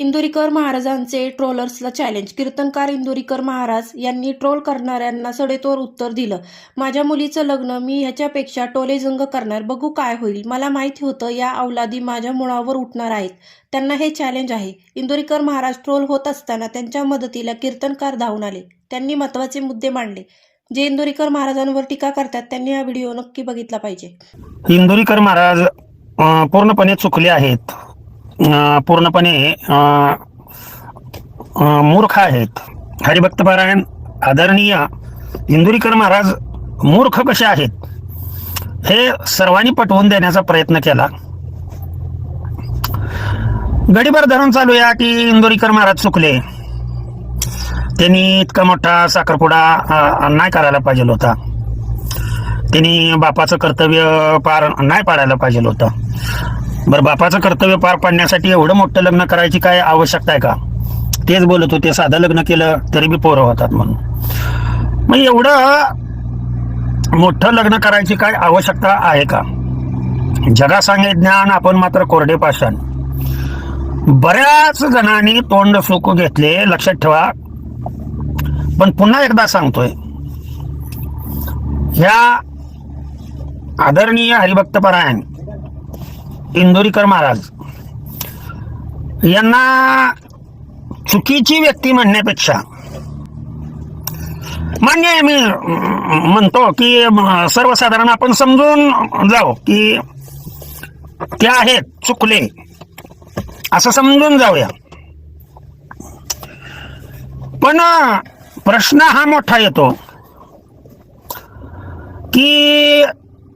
इंदुरीकर महाराजांचे ट्रोलर्सला चॅलेंज कीर्तनकार इंदुरीकर महाराज यांनी ट्रोल करणाऱ्यांना सडेतोर उत्तर दिलं. माझ्या मुलीचं लग्न मी ह्याच्यापेक्षा टोलेजंग करणार. बघू काय होईल. मला माहिती होतं या अवलादी माझ्या मुळावर उठणार आहेत. त्यांना हे चॅलेंज आहे इंदुरीकर महाराज ट्रोल होत असताना त्यांच्या मदतीला कीर्तनकार धावून आले. त्यांनी महत्त्वाचे मुद्दे मांडले. जे इंदुरीकर महाराजांवर टीका करतात त्यांनी हा व्हिडिओ नक्की बघितला पाहिजे. इंदुरीकर महाराज पूर्णपणे चुकले आहेत. पूर्णपणे मूर्ख आहेत. हरिभक्त पारायण आदरणीय इंदुरीकर महाराज मूर्ख कसे आहेत? हे सर्वांनी पटवून देण्याचा प्रयत्न केला. गडीभर धरून चालूया की इंदुरीकर महाराज चुकले. त्यांनी इतका मोठा साखरपुडा नाही करायला पाहिजे होता. त्यांनी बापाचं कर्तव्य पार नाही पाडायला पाहिजे होतं. बरं बापाचं कर्तव्य पार पाडण्यासाठी एवढं मोठं लग्न करायची काय आवश्यकता आहे का? तेच बोलत होते साधं लग्न केलं तरी बी पोरं होतात म्हणून. मग एवढं मोठं लग्न करायची काय आवश्यकता आहे का? जगा सांगे ज्ञान आपण मात्र कोरडे पाषाण. बऱ्याच जणांनी तोंड सुख घेतले लक्षात ठेवा. पण पुन्हा एकदा सांगतोय ह्या आदरणीय हरिभक्त परायण इंदोरीकर महाराज. यांना चुकीची व्यक्ती म्हणण्यापेक्षा मान्य मी म्हणतो की सर्वसाधारण आपण समजून जाऊ की त्या आहेत चुकले. असं समजून जाऊया. पण प्रश्न हा मोठा येतो की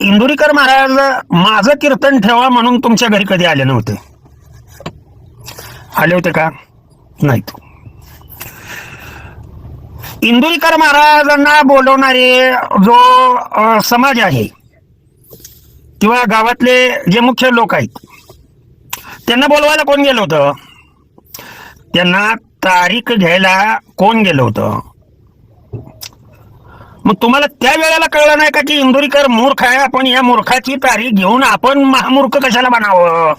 इंदुरीकर महाराज माझं कीर्तन ठेवा म्हणून तुमच्या घरी कधी आले नव्हते. आले होते का? नाहीत इंदुरीकर महाराजांना बोलवणारे जो समाज आहे किंवा गावातले जे मुख्य लोक आहेत त्यांना बोलवायला कोण गेलं होतं? त्यांना तारीख घ्यायला कोण गेलं होतं? मग तुम्हाला त्या वेळेला कळलं नाही का की इंदुरीकर मूर्ख आहे? आपण या मूर्खाची तारीख घेऊन आपण महामूर्ख कशाला बनावं?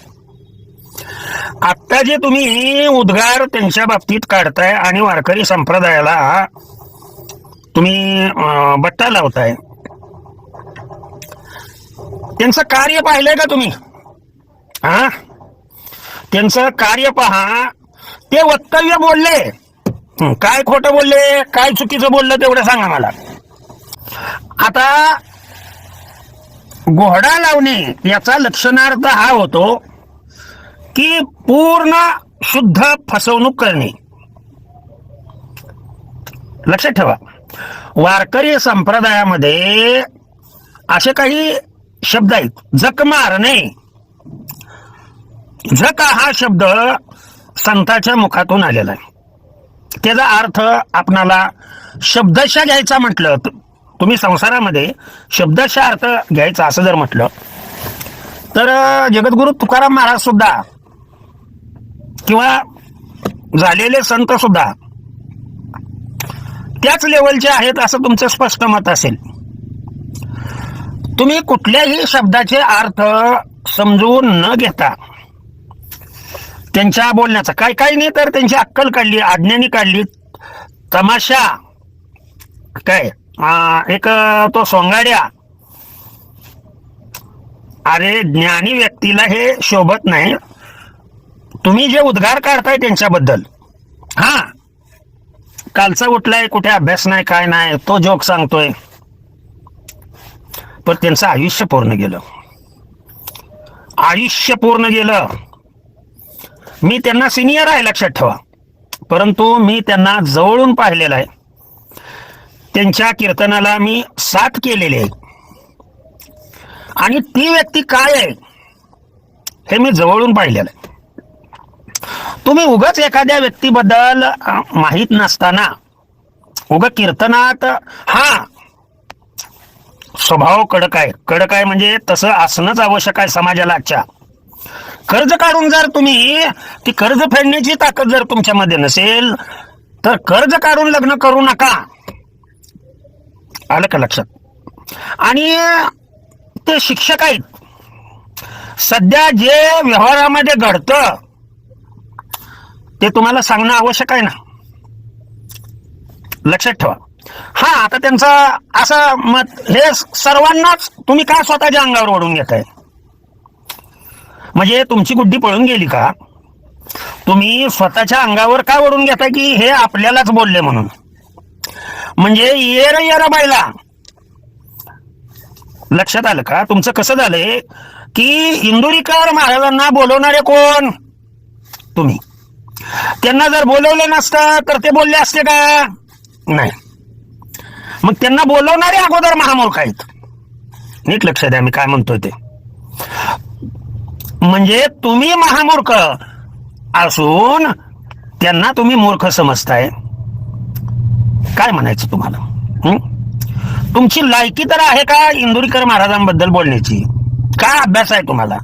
आता जे तुम्ही उद्गार त्यांच्या बाबतीत काढताय आणि वारकरी संप्रदायाला तुम्ही बट्टा लावताय. त्यांचं कार्य पाहिलंय का तुम्ही? हा त्यांचं कार्य पहा. ते वक्तव्य बोलले. काय खोटं बोलले? काय चुकीचं बोललं तेवढं सांगा मला. आता घोडा लावणे याचा लक्षणार्थ हा होतो की पूर्ण शुद्ध फसवणूक करणे. लक्षात ठेवा. वारकरी संप्रदायामध्ये असे काही शब्द आहेत. जक मारणे. जक हा शब्द संताच्या मुखातून आलेला आहे. त्याचा अर्थ आपणाला शब्दशः घ्यायचा म्हटलं तुम्ही संसारामध्ये शब्दाचा अर्थ घ्यायचा असं जर म्हटलं तर जगद्गुरु तुकाराम महाराज सुद्धा किंवा झालेले संत सुद्धा त्याच लेवलचे आहेत असं तुमचं स्पष्ट मत असेल. तुम्ही कुठल्याही शब्दाचे अर्थ समजून न घेता त्यांच्या बोलण्याचा काय काही नाही तर त्यांची अक्कल काढली आज्ञानी काढली तमाशा काय एक तो सोंगाड्या. अरे ज्ञानी व्यक्तीला हे शोभत नाही. तुम्ही जे उद्गार काढताय त्यांच्याबद्दल. हा. कालचा उठलाय कुठे अभ्यास नाही काय नाही तो जोक सांगतोय. पण त्यांचं आयुष्य पूर्ण गेलं. आयुष्य पूर्ण गेलं. मी त्यांना सिनियर आहे लक्षात ठेवा. परंतु मी त्यांना जवळून पाहिलेलं आहे. त्यांच्या कीर्तनाला मी साथ केलेली आहे. आणि ती व्यक्ती काय आहे हे मी जवळून पाहिलेलं आहे. तुम्ही उगाच एखाद्या व्यक्तीबद्दल माहीत नसताना उग कीर्तनात हा स्वभाव कडक आहे. कडक आहे म्हणजे तसं असणंच आवश्यक आहे समाजाला आजच्या. कर्ज काढून जर तुम्ही ती कर्ज फेडण्याची ताकद जर तुमच्यामध्ये नसेल तर कर्ज काढून लग्न करू नका. आलं का लक्षात? आणि ते शिक्षक आहेत. सध्या जे व्यवहारामध्ये घडतं ते तुम्हाला सांगणं आवश्यक आहे ना? लक्षात ठेवा. हा आता त्यांचं असं मत हे सर्वांनाच तुम्ही का स्वतःच्या अंगावर ओढून घेताय? म्हणजे तुमची गुड्डी पळून गेली का? तुम्ही स्वतःच्या अंगावर का ओढून घेताय की हे आपल्यालाच बोलले म्हणून? म्हणजे येर येर बायला लक्षात आलं का? तुमचं कसं झालंय की इंदुरीकर महाराजांना बोलवणारे कोण? तुम्ही. त्यांना जर बोलवलं नसतं तर ते बोलले असते का? नाही. मग त्यांना बोलवणारे अगोदर महामूर्ख आहेत. नीट लक्ष द्या मी काय म्हणतोय ते. म्हणजे तुम्ही महामूर्ख असून त्यांना तुम्ही मूर्ख समजताय. काय म्हणायचं तुम्हाला? तुमची लायकी तर आहे का इंदुरीकर महाराजांबद्दल बोलण्याची? काय अभ्यास आहे तुम्हाला?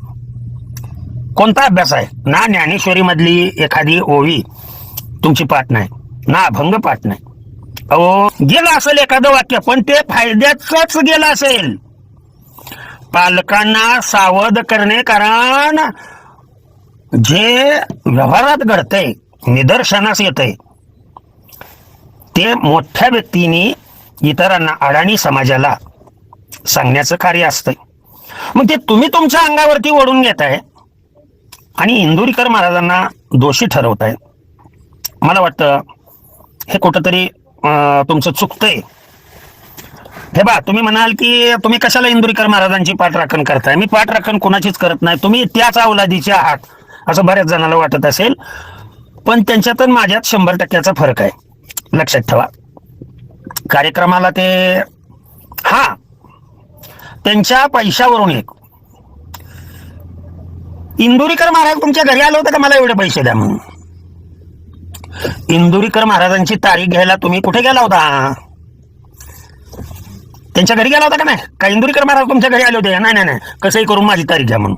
कोणता अभ्यास आहे? ना ज्ञानेश्वरी मधली एखादी ओवी तुमची पाठ नाही ना अभंग पाठ नाही. अहो गेलं असेल एखादं वाक्य पण ते फायद्याच गेलं असेल. पालकांना सावध करणे कारण जे व्यवहारात घडतंय निदर्शनास येतंय ते मोठ्या व्यक्तीने इतरांना अडाणी समाजाला सांगण्याचं कार्य असतंय. मग ते तुम्ही तुमच्या अंगावरती ओढून घेताय आणि इंदुरीकर महाराजांना दोषी ठरवताय. मला वाटतं हे कुठंतरी तुमचं चुकतंय. हे बा तुम्ही म्हणाल की तुम्ही कशाला इंदुरीकर महाराजांची पाठराखण करताय? मी पाठराखण कोणाचीच करत नाही. तुम्ही त्याच अवलादीचे आहात असं बऱ्याच जणांना वाटत असेल. पण त्यांच्यात माझ्यात शंभर टक्क्याचा फरक आहे. लक्षात ठेवा. कार्यक्रमाला ते हा त्यांच्या पैशावरून एक. इंदुरीकर महाराज तुमच्या घरी आलं होतं का? मला एवढे पैसे द्या म्हणून. इंदुरीकर महाराजांची तारीख घ्यायला तुम्ही कुठे गेला होता? त्यांच्या घरी गेला होता का नाही? का इंदुरीकर महाराज तुमच्या घरी आले होते? नाही नाही नाही. कसंही करून माझी तारीख घ्या म्हणून.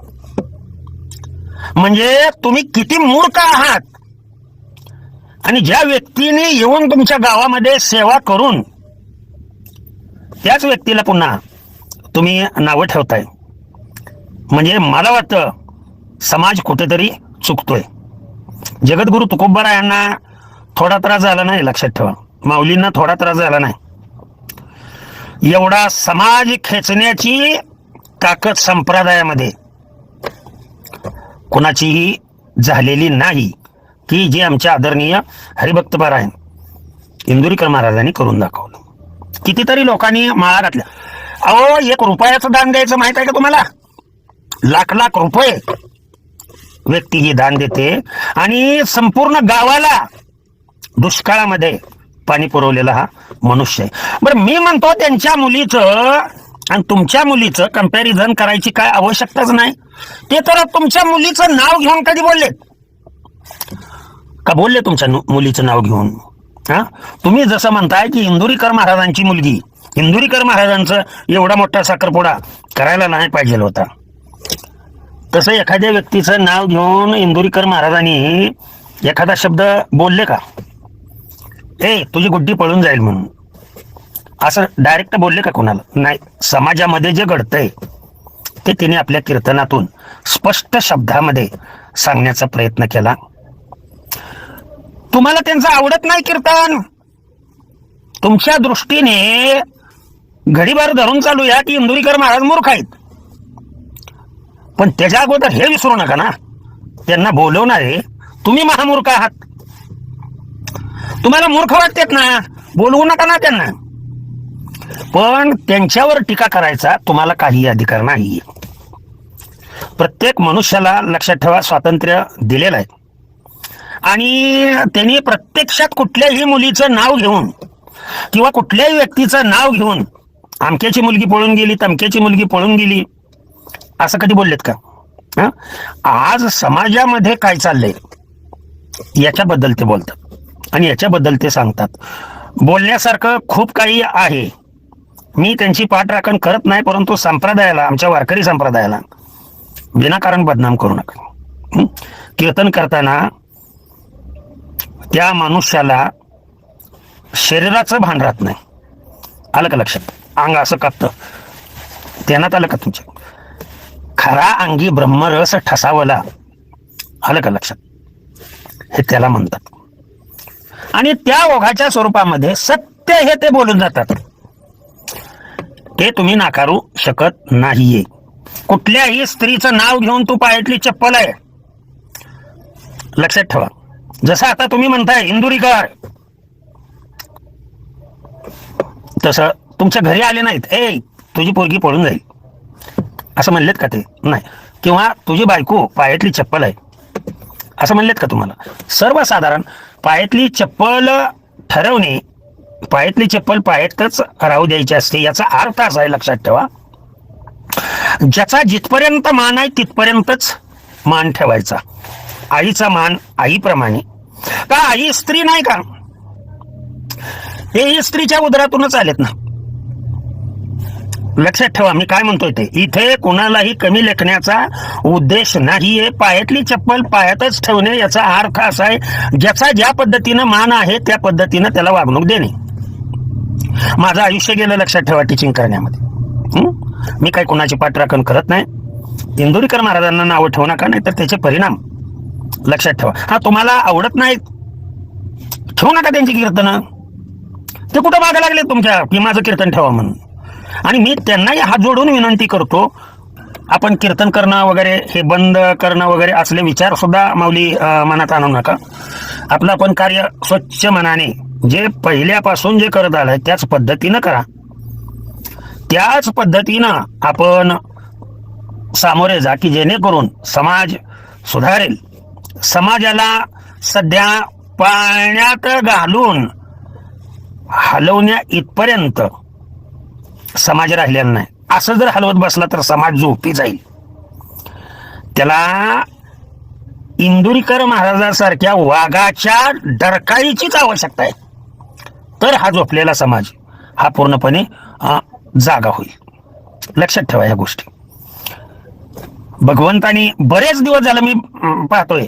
म्हणजे तुम्ही किती मूर्ख आहात? आणि ज्या व्यक्तीने येऊन तुमच्या गावामध्ये सेवा करून त्याच व्यक्तीला पुन्हा तुम्ही नावं ठेवताय. म्हणजे मला वाटतं समाज कुठेतरी चुकतोय. जगद्गुरु तुकोबरा यांना थोडा त्रास झाला नाही लक्षात ठेवा. माऊलींना थोडा त्रास झाला नाही. एवढा समाज खेचण्याची ताकद संप्रदायामध्ये कुणाचीही झालेली नाही. की जे आमच्या आदरणीय हरिभक्त पारायण इंदुरीकर महाराजांनी करून दाखवलं. कितीतरी लोकांनी माळा घातल्या. अहो एक रुपयाचं दान द्यायचं माहीत आहे का तुम्हाला? लाख लाख रुपये व्यक्ती ही दान देते आणि संपूर्ण गावाला दुष्काळामध्ये पाणी पुरवलेला हा मनुष्य आहे. बरं मी म्हणतो त्यांच्या मुलीचं आणि तुमच्या मुलीचं कंपॅरिझन करायची काय आवश्यकताच नाही. ते तर तुमच्या मुलीचं नाव घेऊन कधी बोलले का बोलले तुमच्या मुलीचं नाव घेऊन? हा? तुम्ही जसं म्हणताय की इंदुरीकर महाराजांची मुलगी. इंदुरीकर महाराजांचं एवढा मोठा साखरपुडा करायला नाही पाहिजे होता. तसं एखाद्या व्यक्तीचं नाव घेऊन इंदुरीकर महाराजांनी एखादा शब्द बोलले का? ए तुझी गुड्डी पळून जाईल म्हणून. असं डायरेक्ट बोलले का कोणाला? नाही समाजामध्ये जे घडतंय ते तिने आपल्या कीर्तनातून स्पष्ट शब्दामध्ये सांगण्याचा प्रयत्न केला. तुम्हाला त्यांचं आवडत नाही कीर्तन. तुमच्या दृष्टीने घडीभर धरून चालूया की इंदुरीकर महाराज मूर्ख आहेत. पण त्याच्या अगोदर हे विसरू नका ना. त्यांना बोलवणारे तुम्ही महामूर्ख आहात. तुम्हाला मूर्ख वाटतेत ना. बोलवू नका ना त्यांना. पण त्यांच्यावर टीका करायचा तुम्हाला काही अधिकार नाही प्रत्येक मनुष्याला लक्षात ठेवा स्वातंत्र्य दिलेलं आहे. आणि त्यांनी प्रत्यक्षात कुठल्याही मुलीचं नाव घेऊन किंवा कुठल्याही व्यक्तीचं नाव घेऊन अमक्याची मुलगी पळून गेली तमक्याची मुलगी पळून गेली असं कधी बोललेत का? आज समाजामध्ये काय चाललंय याच्याबद्दल ते बोलतात. आणि याच्याबद्दल ते सांगतात. बोलण्यासारखं खूप काही आहे. मी त्यांची पाठराखण करत नाही परंतु संप्रदायाला आमच्या वारकरी संप्रदायाला विनाकारण बदनाम करू नका. कीर्तन करताना त्या मनुष्याला शरीराचं भान राहत नाही. आलं का लक्षात? अंग असं कापतं. ध्यानात आलं का तुमच्या? खरा अंगी ब्रह्मरस ठसावला. आलं का लक्षात? हे त्याला म्हणतात. आणि त्या ओघाच्या स्वरूपामध्ये सत्य हे ते बोलून जातात. ते तुम्ही नाकारू शकत नाहीये. कुठल्याही स्त्रीचं नाव घेऊन तू पायातली चप्पल आहे. लक्षात ठेवा. जसं आता तुम्ही म्हणताय इंदुरीकर तसं तुमच्या घरी आले नाहीत. ए तुझी पोरगी पळून जाईल. असं म्हणलेत का ते? नाही. किंवा तुझी बायको पायातली चप्पल आहे. असं म्हणलेत का तुम्हाला? सर्वसाधारण पायातली चप्पल ठरवणे पायातली चप्पल पायातच राहू द्यायची असते याचा अर्थ असा आहे लक्षात ठेवा. ज्याचा जिथपर्यंत मान आहे तिथपर्यंतच मान ठेवायचा. आईचा मान आईप्रमाणे. का ही स्त्री नाही का? हे स्त्रीच्या उदरातूनच आलेत ना. लक्षात ठेवा मी काय म्हणतोय ते? इथे कोणालाही कमी लेखण्याचा उद्देश नाहीये. पायातली चप्पल पायातच ठेवणे याचा अर्थ असा आहे ज्याचा ज्या पद्धतीनं मान आहे त्या पद्धतीनं त्याला वागणूक देणे. माझं आयुष्य गेलं लक्षात ठेवा टीचिंग करण्यामध्ये. मी काही कोणाची पाठराखण करत नाही. इंदुरीकर महाराजांना नावं ठेवू नका नाही तर त्याचे परिणाम. लक्षात ठेवा. हा तुम्हाला आवडत नाही ठेवू नका त्यांची कीर्तनं. ते कुठं मागे लागले तुमच्या? की माझं कीर्तन ठेवा म्हणून. आणि मी त्यांनाही हात जोडून विनंती करतो आपण कीर्तन करणं वगैरे हे बंद करणं वगैरे असले विचार सुद्धा माऊली मनात आणू नका. आपलं आपण कार्य स्वच्छ मनाने जे पहिल्यापासून जे करत आलं त्याच पद्धतीनं करा. त्याच पद्धतीनं आपण सामोरे जा की जेणेकरून समाज सुधारेल. समाजाला सध्या पाण्यात घालून हलवण्या इथपर्यंत समाज राहिलेला नाही. असं जर हलवत बसला तर समाज झोपी जाईल. त्याला इंदुरीकर महाराजांसारख्या वाघाच्या डरकाळीचीच आवश्यकता आहे. तर हा झोपलेला समाज हा पूर्णपणे अं, जागा होईल. लक्षात ठेवा या गोष्टी. भगवंतानी बरेच दिवस झालं मी पाहतोय.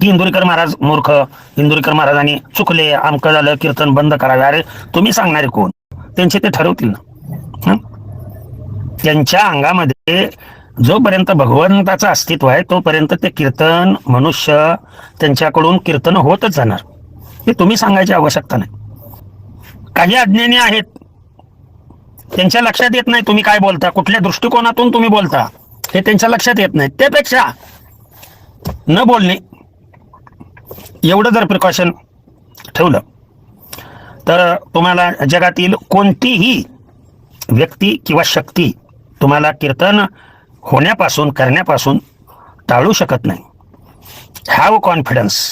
की इंदुरीकर महाराज मूर्ख इंदुरीकर महाराजांनी चुकले आमकं झालं कीर्तन बंद करावे. अरे तुम्ही सांगणारे कोण? त्यांचे ते ठरवतील ना. त्यांच्या अंगामध्ये जोपर्यंत भगवंताचं अस्तित्व आहे तोपर्यंत ते कीर्तन मनुष्य त्यांच्याकडून कीर्तन होतच जाणार. हे तुम्ही सांगायची आवश्यकता नाही. काही अज्ञानी आहेत. त्यांच्या लक्षात येत नाही तुम्ही काय बोलता. कुठल्या दृष्टिकोनातून तुम्ही बोलता. हे त्यांच्या लक्षात येत नाही. त्यापेक्षा न बोलणे एवढं जर प्रिकॉशन ठेवलं तर तुम्हाला जगातील कोणतीही व्यक्ती किंवा शक्ती तुम्हाला कीर्तन होण्यापासून करण्यापासून टाळू शकत नाही. Have confidence